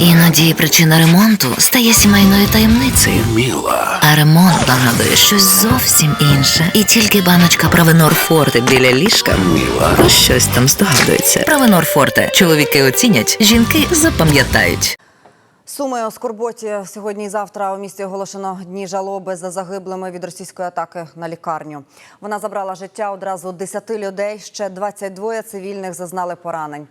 Іноді причина ремонту стає сімейною таємницею. Міла. А ремонт нагадує щось зовсім інше. І тільки баночка Правенор Форте біля ліжка Міла. про щось там здогадується. Правенор Форте. Чоловіки оцінять, жінки запам'ятають. Суми у скорботі сьогодні і завтра у місті оголошено дні жалоби за загиблими від російської атаки на лікарню. Вона забрала життя одразу 10 людей. Ще 22 цивільних зазнали поранень.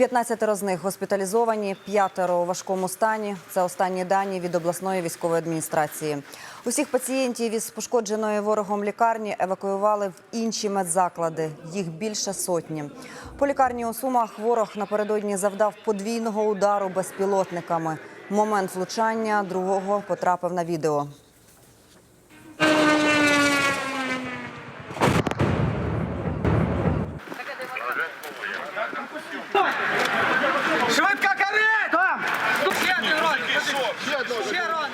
15 з них госпіталізовані, п'ятеро у важкому стані. Це останні дані від обласної військової адміністрації. Усіх пацієнтів із пошкодженої ворогом лікарні евакуювали в інші медзаклади. Їх більше сотні. По лікарні у Сумах ворог напередодні завдав подвійного удару безпілотниками. Момент влучання другого потрапив на відео. Швидка карета! Ще один ролик! Ще ролик!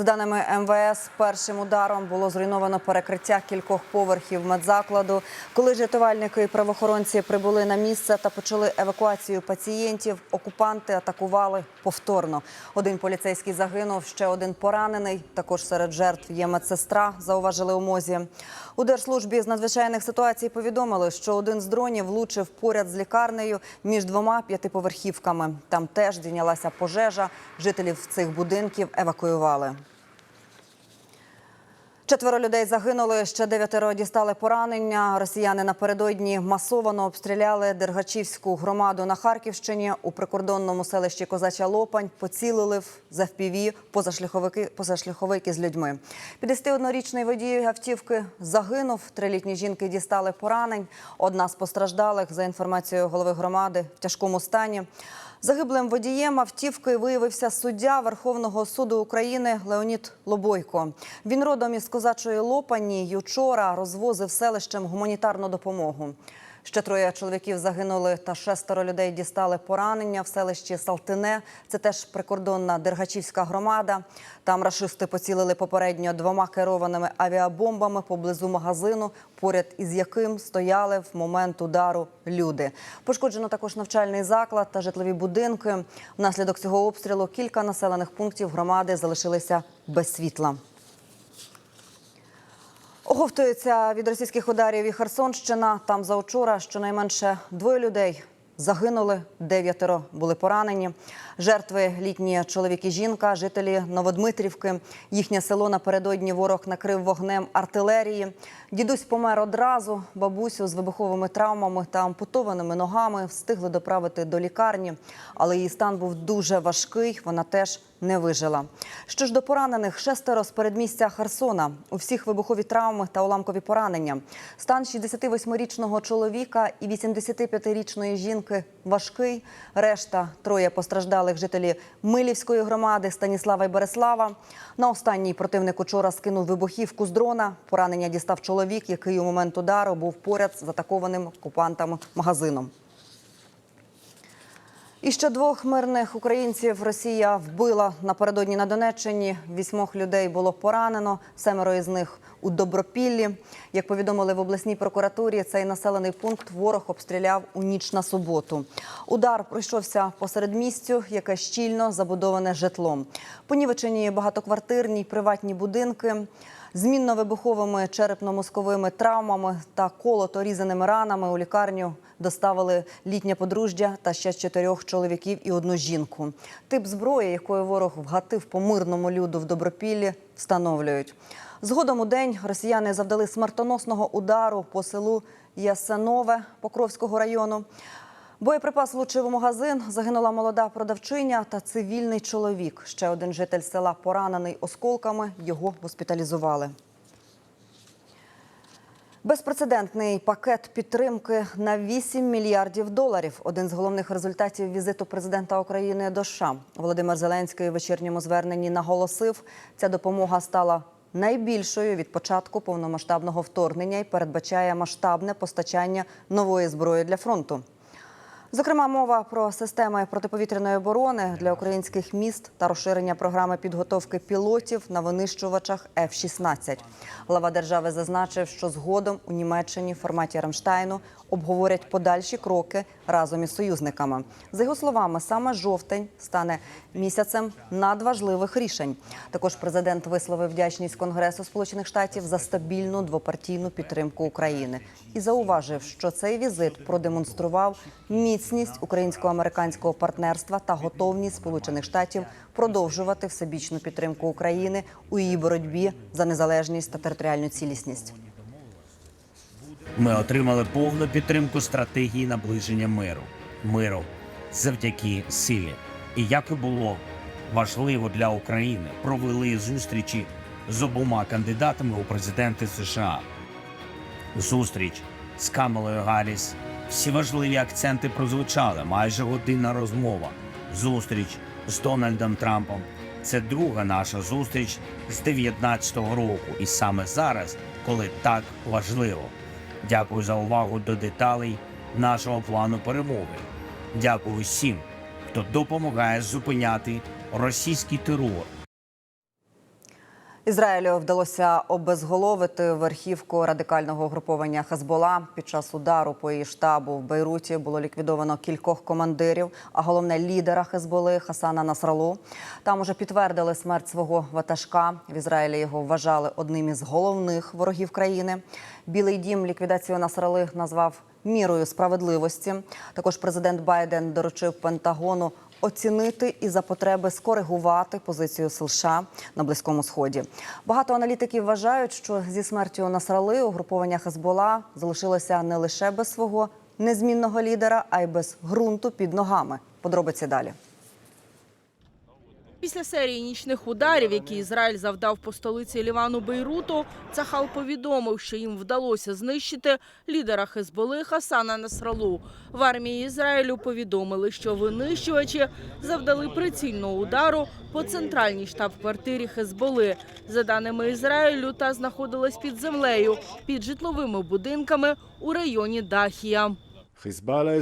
За даними МВС, першим ударом було зруйновано перекриття кількох поверхів медзакладу. Коли ж рятувальники і правоохоронці прибули на місце та почали евакуацію пацієнтів, окупанти атакували повторно. Один поліцейський загинув, ще один поранений. Також серед жертв є медсестра. Зауважили у мозі. У держслужбі з надзвичайних ситуацій повідомили, що один з дронів влучив поряд з лікарнею між двома п'ятиповерхівками. Там теж здійнялася пожежа. Жителів цих будинків евакуювали. Четверо людей загинули, ще дев'ятеро дістали поранення. Росіяни напередодні масово обстріляли Дергачівську громаду на Харківщині. У прикордонному селищі Козача Лопань поцілили в за FPV позашляховики, позашляховики з людьми. 51-річний водій автівки загинув. Трилітні жінки дістали поранень. Одна з постраждалих, за інформацією голови громади, в тяжкому стані. Загиблим водієм автівки виявився суддя Верховного суду України Леонід Лобойко. Він родом із козачої Лопані й учора розвозив селищем гуманітарну допомогу. Ще троє чоловіків загинули та шестеро людей дістали поранення в селищі Салтине. Це теж прикордонна Дергачівська громада. Там рашисти поцілили попередньо двома керованими авіабомбами поблизу магазину, поряд із яким стояли в момент удару люди. Пошкоджено також навчальний заклад та житлові будинки. Внаслідок цього обстрілу кілька населених пунктів громади залишилися без світла. Оговтується від російських ударів і Херсонщина. Там заучора щонайменше двоє людей загинули, дев'ятеро були поранені. Жертви літні чоловік і жінка, жителі Новодмитрівки. Їхнє село напередодні ворог накрив вогнем артилерії. Дідусь помер одразу. Бабусю з вибуховими травмами та ампутованими ногами встигли доправити до лікарні, але її стан був дуже важкий. Вона теж не вижила. Що ж до поранених, шестеро з передмістя Херсона. У всіх вибухові травми та уламкові поранення. Стан 68-річного чоловіка і 85-річної жінки важкий. Решта троє постраждалих жителі Милівської громади Станіслава і Береслава. На останній противник учора скинув вибухівку з дрона. Поранення дістав чоловік, який у момент удару був поряд з атакованим окупантами магазином. І ще двох мирних українців Росія вбила напередодні на Донеччині. Вісьмох людей було поранено, семеро із них у Добропіллі. Як повідомили в обласній прокуратурі, цей населений пункт ворог обстріляв у ніч на суботу. Удар пройшовся посеред місцю, яке щільно забудоване житлом. Понівечені багатоквартирні й приватні будинки. Змінно-вибуховими черепно-мозковими травмами та колото-різаними ранами у лікарню доставили літнє подружжя та ще чотирьох чоловіків і одну жінку. Тип зброї, якою ворог вгатив по мирному люду в Добропіллі, встановлюють. Згодом у день росіяни завдали смертоносного удару по селу Ясенове Покровського району. Боєприпас влучив у магазин. Загинула молода продавчиня та цивільний чоловік. Ще один житель села поранений осколками. Його госпіталізували. Безпрецедентний пакет підтримки на 8 мільярдів доларів. Один з головних результатів візиту президента України до США. Володимир Зеленський у вечірньому зверненні наголосив, ця допомога стала найбільшою від початку повномасштабного вторгнення і передбачає масштабне постачання нової зброї для фронту. Зокрема, мова про системи протиповітряної оборони для українських міст та розширення програми підготовки пілотів на винищувачах F-16. Глава держави зазначив, що згодом у Німеччині в форматі Рамштайну обговорять подальші кроки разом із союзниками. За його словами, саме жовтень стане місяцем надважливих рішень. Також президент висловив вдячність Конгресу Сполучених Штатів за стабільну двопартійну підтримку України і зауважив, що цей візит продемонстрував міцність українсько-американського партнерства та готовність Сполучених Штатів продовжувати всебічну підтримку України у її боротьбі за незалежність та територіальну цілісність. Ми отримали повну підтримку стратегії наближення миру. Миру завдяки силі. І як і було важливо для України, провели зустрічі з обома кандидатами у президенти США. Зустріч з Камелою Гарріс. Всі важливі акценти прозвучали. Майже годинна розмова. Зустріч з Дональдом Трампом. Це друга наша зустріч з 19-го року, і саме зараз, коли так важливо. Дякую за увагу до деталей нашого плану перемоги. Дякую всім, хто допомагає зупиняти російський терор. Ізраїлю вдалося обезголовити верхівку радикального угруповання Хезбола. Під час удару по її штабу в Бейруті було ліквідовано кількох командирів, а головне лідера Хезболи Хасана Насралу. Там уже підтвердили смерть свого ватажка. В Ізраїлі його вважали одним із головних ворогів країни. Білий дім ліквідацію Насрали назвав мірою справедливості. Також президент Байден доручив Пентагону оцінити і за потреби скоригувати позицію США на близькому сході. Багато аналітиків вважають, що зі смертю Насрали угруповання Хезбола залишилося не лише без свого незмінного лідера, а й без ґрунту під ногами. Подробиці далі. Після серії нічних ударів, які Ізраїль завдав по столиці Лівану Бейруту, Цахал повідомив, що їм вдалося знищити лідера Хезболи Хасана Насралу. В армії Ізраїлю повідомили, що винищувачі завдали прицільного удару по центральній штаб-квартирі Хезболи. За даними Ізраїлю, та знаходилась під землею, під житловими будинками у районі Дахія.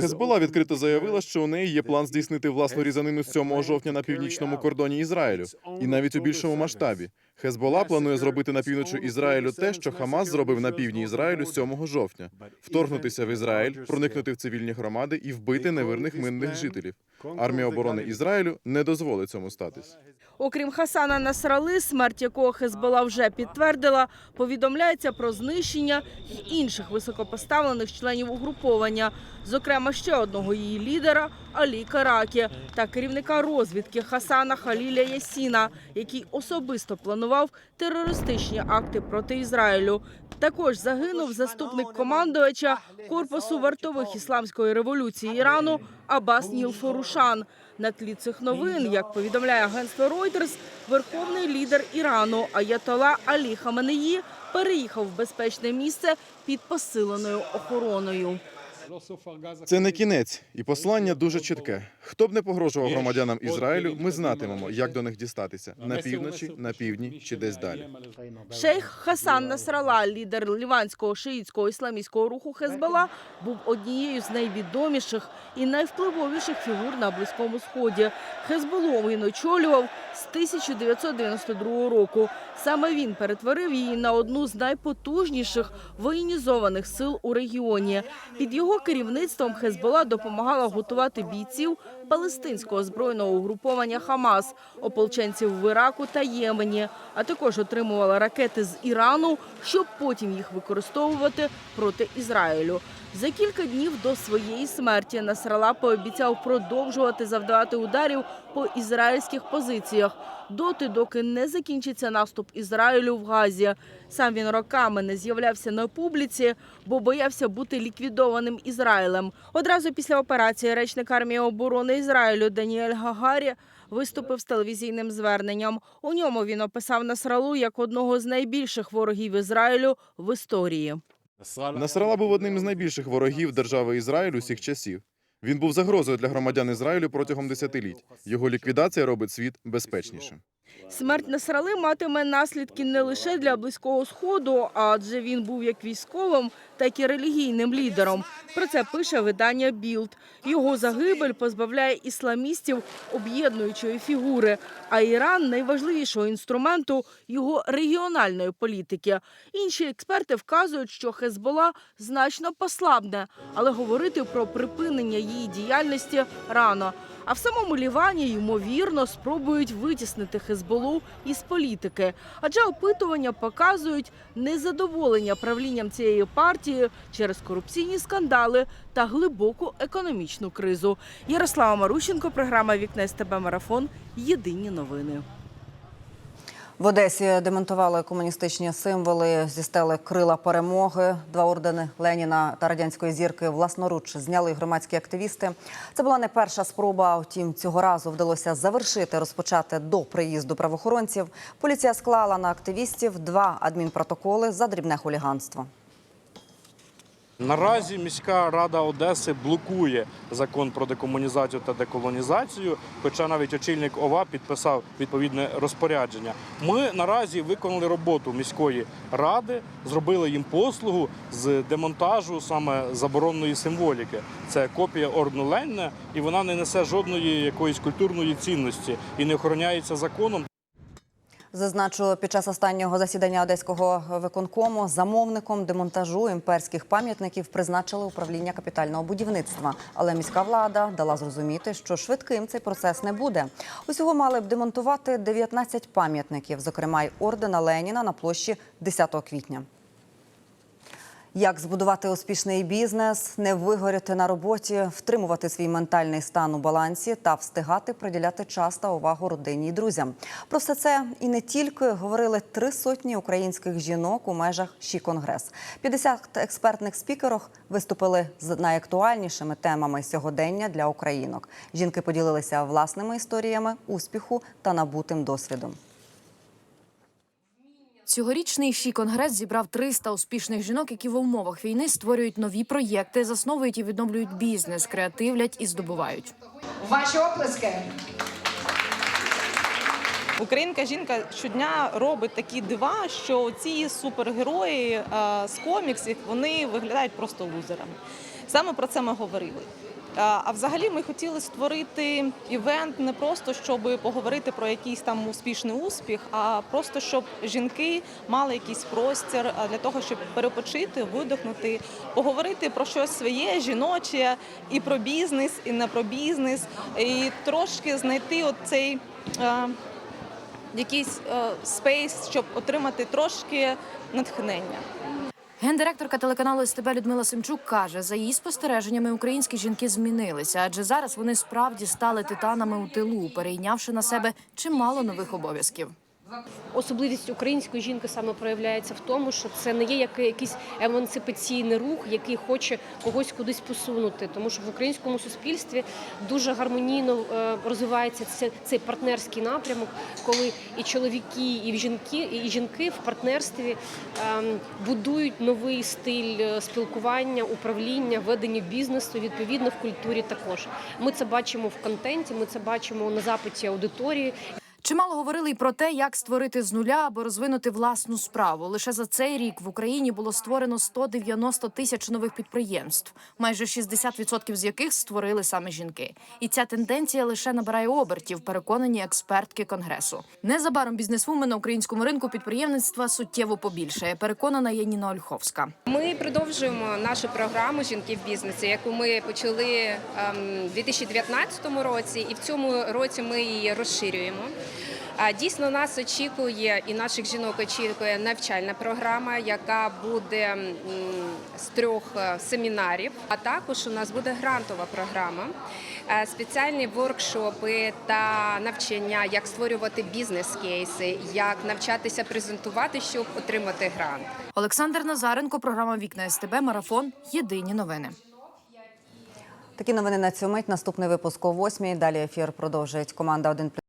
Хезбола відкрито заявила, що у неї є план здійснити власну різанину з 7 жовтня на північному кордоні Ізраїлю, і навіть у більшому масштабі. Хезбола планує зробити на півночі Ізраїлю те, що Хамас зробив на півдні Ізраїлю 7 жовтня: вторгнутися в Ізраїль, проникнути в цивільні громади і вбити невирних мирних жителів. Армія оборони Ізраїлю не дозволить цьому статись. Окрім Хасана Насрали, смерть якого Хезбола вже підтвердила, повідомляється про знищення й інших високопоставлених членів угруповання, зокрема ще одного її лідера Алі Каракі та керівника розвідки Хасана Халіля Ясіна, який особисто планував терористичні акти проти Ізраїлю. Також загинув заступник командувача корпусу вартових ісламської революції Ірану Абас Нілфорушан. На тлі цих новин, як повідомляє агентство Reuters, верховний лідер Ірану Аятола Алі Хаменеї переїхав в безпечне місце під посиленою охороною. Це не кінець, і послання дуже чітке. Хто б не погрожував громадянам Ізраїлю, ми знатимемо, як до них дістатися на півночі, на півдні чи десь далі. Шейх Хасан Насрала, лідер ліванського шиїцького ісламістського руху Хезбола, був однією з найвідоміших і найвпливовіших фігур на близькому сході. Хезболу він очолював з 1992 року. Саме він перетворив її на одну з найпотужніших воєнізованих сил у регіоні. Під його керівництвом Хезбола допомагала готувати бійців палестинського збройного угруповання Хамас, ополченців в Іраку та Ємені, а також отримувала ракети з Ірану, щоб потім їх використовувати проти Ізраїлю. За кілька днів до своєї смерті Насрала пообіцяв продовжувати завдавати ударів по ізраїльських позиціях доти, доки не закінчиться наступ Ізраїлю в Газі. Сам він роками не з'являвся на публіці, бо боявся бути ліквідованим Ізраїлем. Одразу після операції речник армії оборони Ізраїлю Даніель Гагарі виступив з телевізійним зверненням. У ньому він описав Насралу як одного з найбільших ворогів Ізраїлю в історії. Насрала був одним з найбільших ворогів держави Ізраїль усіх часів. Він був загрозою для громадян Ізраїлю протягом десятиліть. Його ліквідація робить світ безпечнішим. Смерть Насрали матиме наслідки не лише для близького сходу, адже він був як військовим, так і релігійним лідером. Про це пише видання Білд. Його загибель позбавляє ісламістів об'єднуючої фігури, а Іран найважливішого інструменту його регіональної політики. Інші експерти вказують, що Хезбола значно послабне, але говорити про припинення її діяльності рано. А в самому Лівані, ймовірно, спробують витіснити Хезболу із політики, адже опитування показують незадоволення правлінням цієї партії через корупційні скандали та глибоку економічну кризу. Ярослава Марущенко, програма Вікне СТБ Марафон. Єдині новини. В Одесі демонтували комуністичні символи зі стели крила перемоги. Два ордени Леніна та радянської зірки власноруч зняли громадські активісти. Це була не перша спроба. Втім, цього разу вдалося завершити розпочати до приїзду правоохоронців. Поліція склала на активістів два адмінпротоколи за дрібне хуліганство. Наразі міська рада Одеси блокує закон про декомунізацію та деколонізацію, хоча навіть очільник ОВА підписав відповідне розпорядження. Ми наразі виконали роботу міської ради, зробили їм послугу з демонтажу саме заборонної символіки. Це копія ордену Леніна, і вона не несе жодної якоїсь культурної цінності і не охороняється законом. Зазначу, під час останнього засідання одеського виконкому замовником демонтажу імперських пам'ятників призначили управління капітального будівництва. Але міська влада дала зрозуміти, що швидким цей процес не буде. Усього мали б демонтувати 19 пам'ятників, зокрема й ордена Леніна на площі 10 квітня. Як збудувати успішний бізнес, не вигоріти на роботі, втримувати свій ментальний стан у балансі та встигати приділяти час та увагу родині і друзям. Про все це і не тільки говорили три сотні українських жінок у межах «Ші Конгрес». 50 експертних спікерок виступили з найактуальнішими темами сьогодення для українок. Жінки поділилися власними історіями успіху та набутим досвідом. Цьогорічний ші конгрес зібрав 300 успішних жінок, які в умовах війни створюють нові проєкти, засновують і відновлюють бізнес, креативлять і здобувають. Ваші оплески. Українка жінка щодня робить такі дива, що ці супергерої е, з коміксів вони виглядають просто лузерами. Саме про це ми говорили. А взагалі ми хотіли створити івент не просто щоб поговорити про якийсь там успішний успіх, а просто щоб жінки мали якийсь простір для того, щоб перепочити, видихнути, поговорити про щось своє, жіноче, і про бізнес, і не про бізнес, і трошки знайти оцей. якийсь спейс, щоб отримати трошки натхнення. Гендиректорка телеканалу СТБ Людмила Семчук каже, за її спостереженнями українські жінки змінилися, адже зараз вони справді стали титанами у тилу, перейнявши на себе чимало нових обов'язків. Особливість української жінки саме проявляється в тому, що це не є якийсь емансипаційний рух, який хоче когось кудись посунути. Тому що в українському суспільстві дуже гармонійно е, розвивається цей партнерський напрямок, коли і чоловіки, і жінки, і жінки в партнерстві ем, будують новий стиль е, спілкування, управління, ведення бізнесу. Відповідно в культурі також. Ми це бачимо в контенті. Ми це бачимо на запиті аудиторії. Чимало говорили й про те, як створити з нуля або розвинути власну справу. Лише за цей рік в Україні було створено 190 тисяч нових підприємств, майже 60% з яких створили саме жінки. І ця тенденція лише набирає обертів, переконані експертки конгресу. Незабаром бізнесвуми на українському ринку підприємництва суттєво побільшає. Переконана Яніна Ольховська. Ми продовжуємо нашу програму Жінки в бізнесі, яку ми почали ем, у 2019 році, і в цьому році ми її розширюємо. А дійсно нас очікує і наших жінок очікує навчальна програма, яка буде з трьох е, семінарів. А також у нас буде грантова програма, е, спеціальні воркшопи та навчання, як створювати бізнес-кейси, як навчатися презентувати, щоб отримати грант. Олександр Назаренко, програма Вікна СТБ, марафон. Єдині новини. Такі новини на цю мить. Наступний випуск о 8 Далі ефір продовжить команда «1+,»